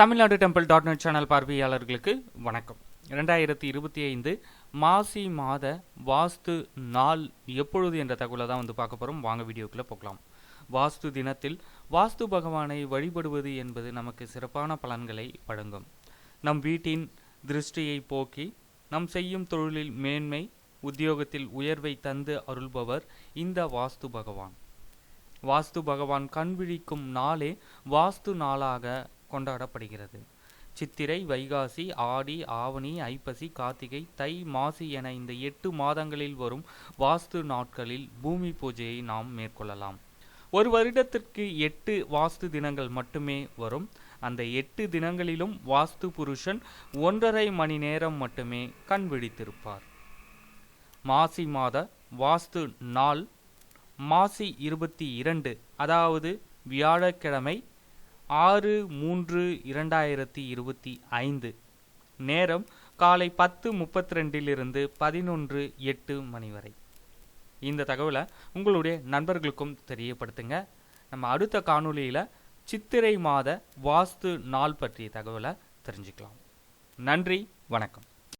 Tamil Nadu temple dot net channel பார்வையாளர்களுக்கு வணக்கம். ரெண்டாயிரத்தி இருபத்தி ஐந்து மாசி மாத வாஸ்து நாள் எப்பொழுது என்ற தகவலை தான் வந்து பார்க்க போகிறோம் வாங்க வீடியோக்குள்ளே போகலாம். வாஸ்து தினத்தில் வாஸ்து பகவானை வழிபடுவது என்பது நமக்கு சிறப்பான பலன்களை வழங்கும். நம் வீட்டின் திருஷ்டியை போக்கி நம் செய்யும் தொழிலில் மேன்மை உத்தியோகத்தில் உயர்வை தந்து அருள்பவர் இந்த வாஸ்து பகவான். வாஸ்து பகவான் கண் விழிக்கும் நாளே வாஸ்து நாளாக கொண்டாடப்படுகிறது. சித்திரை வைகாசி ஆடி ஆவணி ஐப்பசி கார்த்திகை தை மாசி என இந்த எட்டு மாதங்களில் வரும் வாஸ்து நாட்களில் பூமி பூஜையை நாம் மேற்கொள்ளலாம். ஒரு வருடத்திற்கு எட்டு வாஸ்து தினங்கள் மட்டுமே வரும். அந்த எட்டு தினங்களிலும் வாஸ்து புருஷன் ஒன்றரை மணி நேரம் மட்டுமே கண் விழித்திருப்பார். மாசி மாத வாஸ்து நாள் மாசி இருபத்தி இரண்டு அதாவது வியாழக்கிழமை ஆறு மூன்று இரண்டாயிரத்தி இருபத்தி ஐந்து. நேரம் காலை பத்து முப்பத்தி ரெண்டிலிருந்து பதினொன்று எட்டு மணி வரை. இந்த தகவலை உங்களுடைய நண்பர்களுக்கும் தெரியப்படுத்துங்க. நம்ம அடுத்த காணொளியில் சித்திரை மாத வாஸ்து நாள் பற்றிய தகவலை தெரிஞ்சுக்கலாம். நன்றி வணக்கம்.